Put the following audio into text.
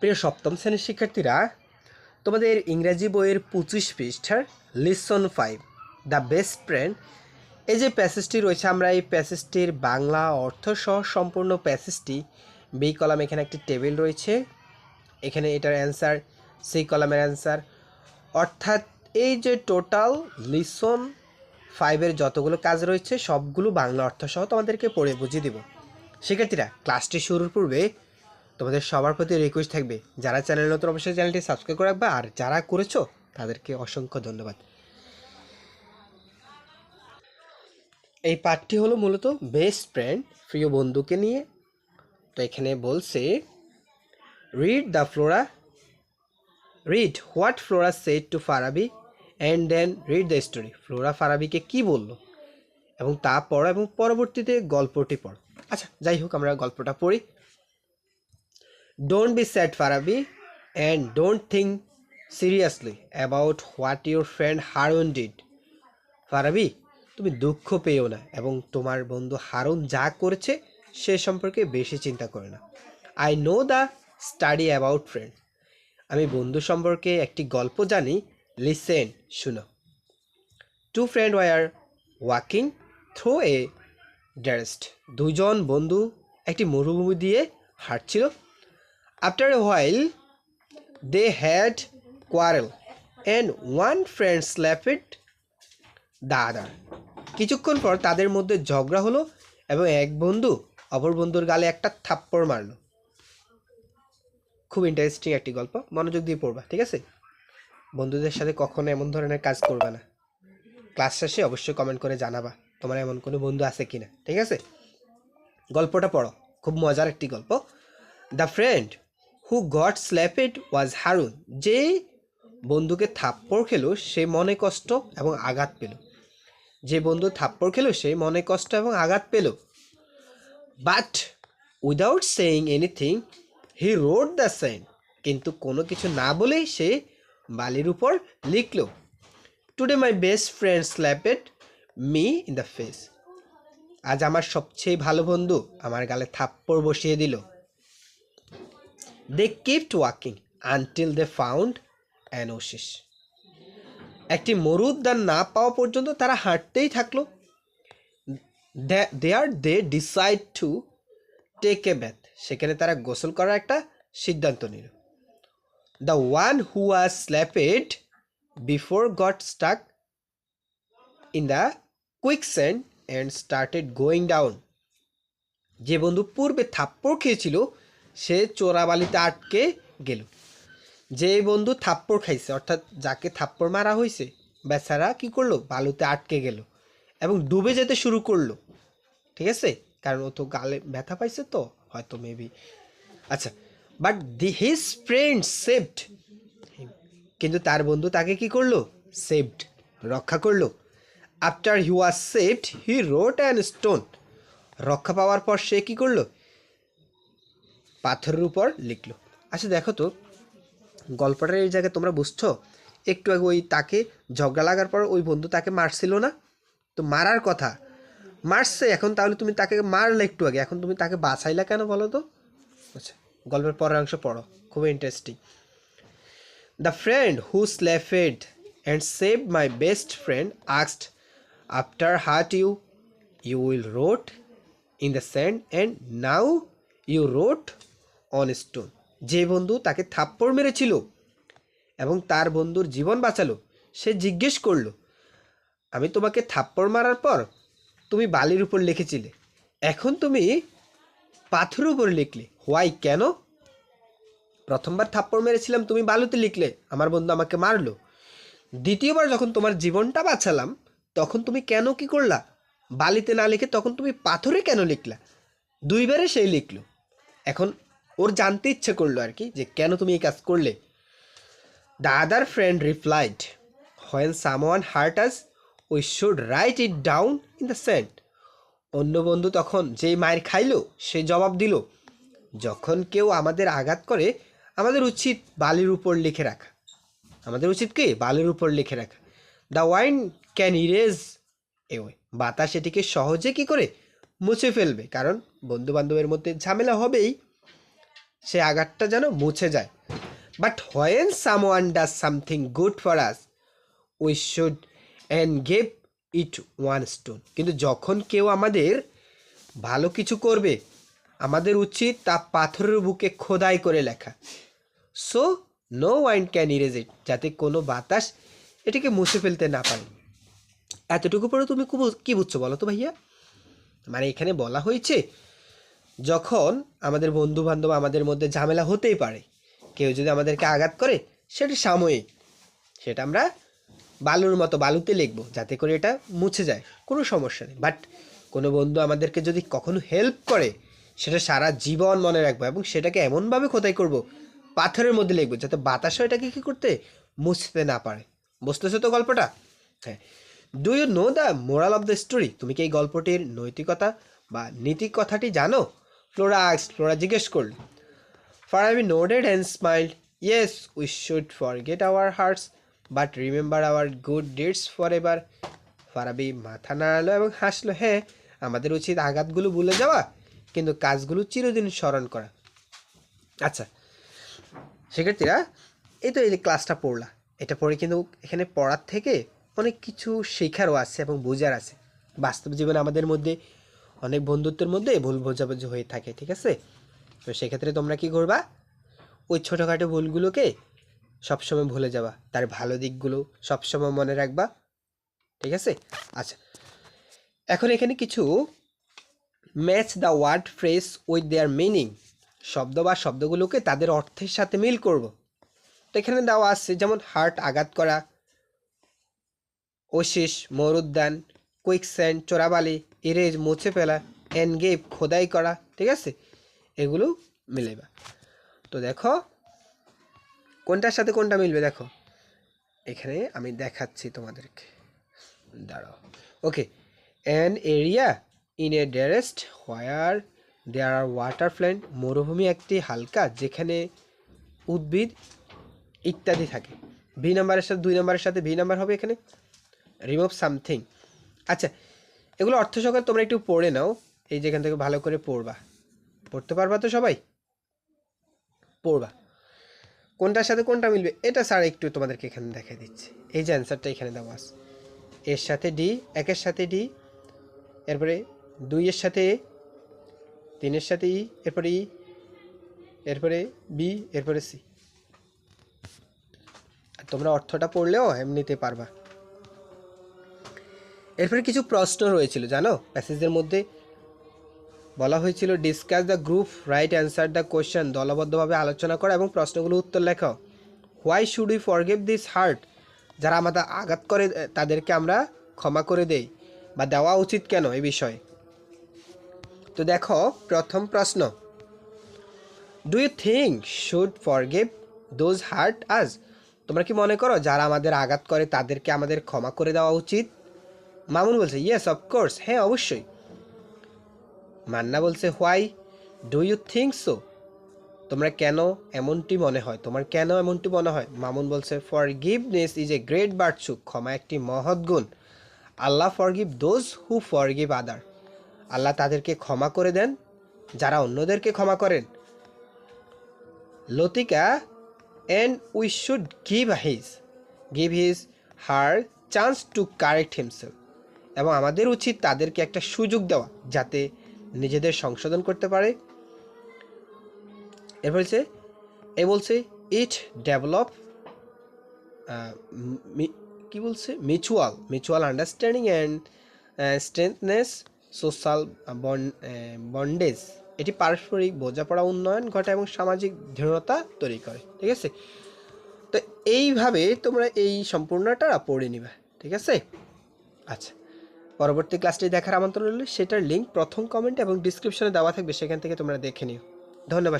প্রিয় সপ্তম শ্রেণির শিক্ষার্থীরা, তোমাদের ইংরাজি বইয়ের পঁচিশ পৃষ্ঠার lesson five, the best friend, এই যে প্যাসেজটি রয়েছে, আমরা এই প্যাসেজটির বাংলা অর্থ সহ সম্পূর্ণ প্যাসেজটি বি কলাম এখানে একটি টেবিল রয়েছে। এখানে এটার অ্যান্সার সি কলামের অ্যান্সার। অর্থাৎ এই যে টোটাল লিসন ফাইভের যতগুলো কাজ রয়েছে, সবগুলো বাংলা অর্থ সহ তোমাদেরকে পড়ে বুঝিয়ে দিব। শিক্ষার্থীরা, ক্লাসটি শুরুর পূর্বে তোমাদের সবার প্রতি রিকোয়েস্ট থাকবে, যারা চ্যানেল নতুন, অবশ্যই চ্যানেলটি সাবস্ক্রাইব করে রাখবে, আর যারা করেছ, তাদেরকে অসংখ্য ধন্যবাদ। এই পাঠটি হলো মূলত বেস্ট ফ্রেন্ড প্রিয় বন্ধুকে নিয়ে। তো এখানে বলছে read the Flora read what Flora said to Farabi and then read the story Flora ফারাবিকে কি বলল? এবং তা পড়ো এবং পরবর্তীতে গল্পটি পড়ো। আচ্ছা যাই হোক, আমরা গল্পটা পড়ি। Don't be sad Farabi and don't think seriously about what your friend Harun did Farabi তুমি দুঃখ পেও না এবং তোমার বন্ধু হারুন যা করেছে সে সম্পর্কে বেশি চিন্তা করে না। I know the study about friend আমি বন্ধু সম্পর্কে একটি গল্প জানি। লিসেন শুনো। Two friend were walking through a desert দুজন বন্ধু একটি মরুভূমি দিয়ে হাঁটছিল। After a while they had quarrel and one friend slapped the other কিছুক্ষণ পর তাদের মধ্যে ঝগড়া হলো এবং এক বন্ধু অপর বন্ধুর গালে একটা থাপ্পড় মারলো। খুব ইন্টারেস্টিং একটি গল্প। মনোযোগ দিয়ে পড়বা, ঠিক আছে? বন্ধুদের সাথে কখনো এমন ধরনের কাজ করবে না। ক্লাস শেষে অবশ্যই কমেন্ট করে জানাবা তোমার এমন কোনো বন্ধু আছে কিনা, ঠিক আছে? গল্পটা পড়ো, খুব মজার একটি গল্প। The friend who got slapped was Harun যে বন্ধুকে থাপ্পড় খেলো, সে মনে কষ্ট এবং আঘাত পেল। যে বন্ধু থাপ্পড় খেলো, সে মনে কষ্ট এবং আঘাত পেল। But without saying anything he wrote the sand কিন্তু কোনো কিছু না বলেই সে বালির উপর লিখলো। Today my best friend slapped me in the face আজ আমার সবচেয়ে ভালো বন্ধু আমার গালে থাপ্পড় বসিয়ে দিল। They kept walking until they found an oasis একটি মরুদ্যান না পাওয়া পর্যন্ত তারা হাঁটতেই থাকল। There they decide to take a bath সেখানে তারা গোসল করার একটা সিদ্ধান্ত নিল। The one who are slapped before got stuck in the quicksand and started going down যে বন্ধু পূর্বে থাপ্পড় খেয়েছিল সে চোরাবালিতে আটকে গেল। যে বন্ধু থাপ্পড় খাইছে, অর্থাৎ যাকে থাপ্পড় মারা হয়েছে বেচারা কি করল? বালুতে আটকে গেল এবং ডুবে যেতে শুরু করল। ঠিক আছে? কারণ ও তো গালে ব্যথা পাইছে তো, হয়তো মেবি আচ্ছা but the his friend saved কিন্তু তার বন্ধু তাকে কি করল? সেভড রক্ষা করল। After he was saved he wrote and stone রক্ষা পাওয়ার পর সে কি করল? পাথরের উপর লিখলো। আচ্ছা দেখো তো, গল্পটার এই জায়গায় তোমরা বুঝছ? একটু আগে ওই তাকে ঝগড়া লাগার পর ওই বন্ধু তাকে মারছিল না? তো মারার কথা। মারছে এখন, তাহলে তুমি তাকে মারলে একটু আগে। এখন তুমি তাকে বাঁচাইলা কেন বলো তো? আচ্ছা গল্পের পরের অংশ পড়ো খুবই interesting the friend who slapped and saved my best friend আক্সড after hurt you you will wrote in the sand and now you wrote on stone যে বন্ধু তাকে থাপ্পড় মেরেছিল এবং তার বন্ধুর জীবন বাঁচালো, সে জিজ্ঞেস করল, আমি তোমাকে থাপ্পড় মারার পর তুমি বালির উপর লিখেছিলে, এখন তুমি পাথরের উপর লিখলে। হোয়াই কেন? প্রথমবার থাপ্পড় মেরেছিলাম, তুমি বালুতে লিখলে, আমার বন্ধু আমাকে মারলো। দ্বিতীয়বার যখন তোমার জীবনটা বাঁচালাম, তখন তুমি কেন কি করলা? বালিতে না লিখে তখন তুমি পাথরে কেন লিখলা? দুইবারে সেই লিখলো। এখন ওর জানতে ইচ্ছে করল আর কি যে কেন তুমি এই কাজ করলে। The other friend replied when someone hurt us we should write it down in the sand অন্য বন্ধু তখন যেই মায়ের খাইলো, সে জবাব দিল, যখন কেউ আমাদের আঘাত করে, আমাদের উচিত বালির উপর লিখে রাখা। আমাদের উচিত কি? বালির উপর লিখে রাখা। The wind can erase a বাতাস এটিকে সহজে কি করে? মুছে ফেলবে। কারণ বন্ধু বান্ধবের মধ্যে ঝামেলা হবেই। সেই আঘাতটা যেন মুছে যায়। But when someone does something good for us we should and গেভ ইট ওয়ান স্টোন কিন্তু যখন কেউ আমাদের ভালো কিছু করবে, আমাদের উচিত তা পাথরের বুকে খোদাই করে লেখা। So no wind can erase it যাতে কোনো বাতাস এটিকে মুছে ফেলতে না পারে। এতটুকু পরে তুমি কি বুঝছ বলো তো ভাইয়া? মানে এখানে বলা হয়েছে যখন আমাদের বন্ধু বান্ধব আমাদের মধ্যে ঝামেলা হতেই পারে, কেউ যদি আমাদেরকে আঘাত করে, সেটা সাময়িক। সেটা আমরা বালুর মতো বালুতে লিখব, যাতে করে এটা মুছে যায়, কোনো সমস্যা নেই। বাট কোনো বন্ধু আমাদেরকে যদি কখনো হেল্প করে, সেটা সারা জীবন মনে রাখব এবং সেটাকে এমনভাবে খোদাই করব, পাথরের মধ্যে লিখব, যাতে বাতাসও এটাকে কী করতে মুছতে না পারে। বুঝতেছো তো গল্পটা? হ্যাঁ। Do you know the moral of the story তুমি কি এই গল্পটির নৈতিকতা বা নীতি কথাটি জানো? ফ্লোরা আক্স ফ্লোরা জিজ্ঞেস করল nodded and smiled yes we should forget our hurts but remember our good deeds forever Farabi মাথা নাড়ালো এবং হাসলো হ্যাঁ আমাদের উচিত আঘাতগুলো ভুলে যাওয়া, কিন্তু কাজগুলো চিরদিন স্মরণ করা। আচ্ছা শিক্ষার্থীরা, এই তো এই ক্লাসটা পড়লা। এটা পড়ে কিন্তু এখানে পড়ার থেকে অনেক কিছু শেখারও আছে এবং বোঝার আছে। বাস্তব জীবনে আমাদের মধ্যে অনেক বন্ধুত্বের মধ্যে ভুল বোঝাবুঝি হয়ে থাকে, ঠিক আছে? তো সেক্ষেত্রে তোমরা কি করবা? ওই ছোটোখাটো ভুলগুলোকে সবসময় ভুলে যাবা, তার ভালো দিকগুলো সবসময় মনে রাখবা, ঠিক আছে? আচ্ছা এখন এখানে কিছু match the word phrase with their meaning শব্দ বা শব্দগুলোকে তাদের অর্থের সাথে মিল করব। তো এখানে দেওয়া আছে যেমন হার্ট আঘাত করা ওশিস মরুদ্যান কুইকস্যান্ড চোরাবালি ইরেজ মুছে ফেলা এনগেপ খোদাই করা, ঠিক আছে? এগুলো মিলেবা তো দেখো, কোনটার সাথে কোনটা মিলবে দেখো? এখানে আমি দেখাচ্ছি তোমাদেরকে। দাঁড়াও। Okay an area in a desert where there are water plant মরুভূমি একটি হালকা, যেখানে উদ্ভিদ ইত্যাদি থাকে। ভি নাম্বারের সাথে, দুই নাম্বারের সাথে ভি নাম্বার হবে এখানে? রিমুভ সামথিং আচ্ছা এগুলো অর্থ সহকারে তোমরা একটু পড়ে নাও। এই যেখান থেকে ভালো করে পড়বা। পড়তে পারবা তো সবাই? পড়বা। কোনটার সাথে কোনটা মিলবে? এটা স্যার একটু তোমাদেরকে এখানে দেখাই দিচ্ছি। এই যে অ্যান্সারটা এখানে দেওয়া আছে। এর সাথে ডি একের সাথে ডি এরপরে দুইয়ের সাথে এ তিনের সাথে ই এরপরে ই এরপরে বি এরপরে সি তোমরা অর্থটা পড়লেও এমনিতে পারবা। এরপরে কিছু প্রশ্ন রয়েছিল, জানো? প্যাসেজের মধ্যে বলা হয়েছিল discuss the group write answer the question দলবদ্ধভাবে আলোচনা করা এবং প্রশ্নগুলো উত্তর লেখাও why should we forgive this hurt যারা আমাদের আঘাত করে তাদেরকে আমরা ক্ষমা করে দেই বা দেওয়া উচিত কেন এই বিষয়ে? তো দেখো, প্রথম প্রশ্ন। Do you think should forgive those hurt us তোমরা কি মনে করো, যারা আমাদের আঘাত করে, তাদেরকে আমাদের ক্ষমা করে দেওয়া উচিত? মামুন বলছে ইয়েস অফকোর্স হ্যাঁ অবশ্যই। মান্না বলছে why do you think so তোমরা কেন এমনটি মনে হয়? তোমার কেন এমনটি মনে হয়? মামুন বলছে forgiveness is a great বার্চু ক্ষমা একটি মহৎ গুণ। Allah forgive those who forgive other Allah তাদেরকে ক্ষমা করে দেন, যারা অন্যদেরকে ক্ষমা করেন। Latika and we should give his give his her chance to correct himself এবং আমাদের উচিত তাদেরকে একটা সুযোগ দেওয়া যাতে নিজেদের সংশোধন করতে পারে। এরপর বলছে এ বলছে ইট ডেভেলপ কি বলছে? Mutual mutual understanding and strengthness social bondage এটি পারস্পরিক বোঝাপড়া উন্নয়ন ঘটায় এবং সামাজিক দৃঢ়তা তৈরি করে। ঠিক আছে? তো এইভাবে তোমরা এই সম্পূর্ণটা পড়ে নিবে। ঠিক আছে? আচ্ছা। পরবর্তী ক্লাসটি দেখার আমন্ত্রণ রইল। সেটার লিঙ্ক প্রথম কমেন্ট এবং ডিসক্রিপশনে দেওয়া থাকবে, সেখান থেকে তোমরা দেখে নিও। ধন্যবাদ।